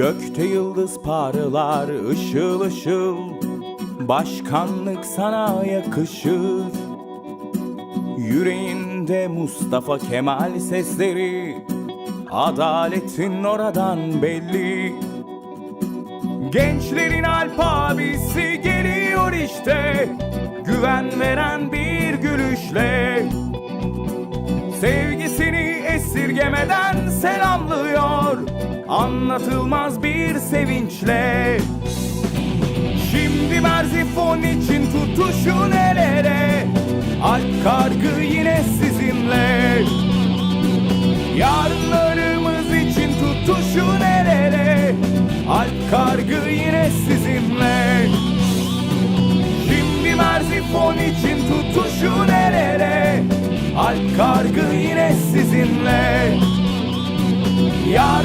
Gökte yıldız parlar ışıl ışıl. Başkanlık sana yakışır. Yüreğinde Mustafa Kemal sesleri. Adaletin oradan belli. Gençlerin alp abisi geliyor işte. Güven veren bir gülüşle. Sevgisini esirgemeden selamlıyor Anlatılmaz bir sevinçle. Şimdi Merzifon için tutuşun el ele. Alp kargı yine sizinle. Yarınlarımız için tutuşun el ele. Alp kargı yine sizinle. Şimdi Merzifon için tutuşun el ele. Alp kargı yine sizinle. Yarınlarımız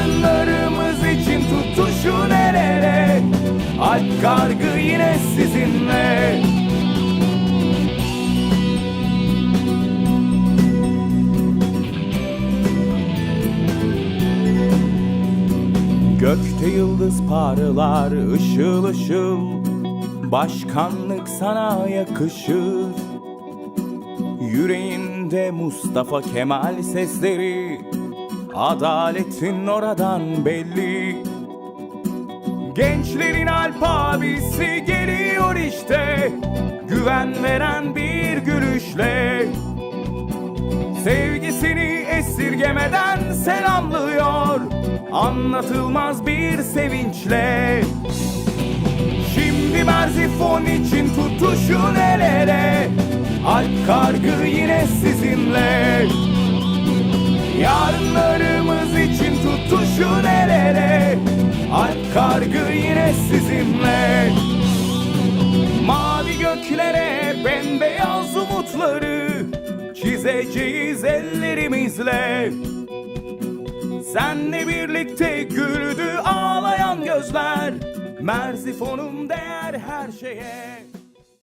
kargı yine sizinle. Gökte yıldız parlar ışıl ışıl Başkanlık sana yakışır. Yüreğinde Mustafa Kemal sesleri Adaletin oradan belli Gençlerin alp abisi geliyor işte. Güven veren bir gülüşle. Sevgisini esirgemeden selamlıyor. Anlatılmaz bir sevinçle. Şimdi Merzifon için tutuşun el ele. Alp kargı yine sizinle. Yarınlarımız Alp kargı yine sizinle. Mavi göklere bembeyaz umutları Çizeceğiz ellerimizle. Senle birlikte güldü ağlayan gözler Merzifon'um değer her şeye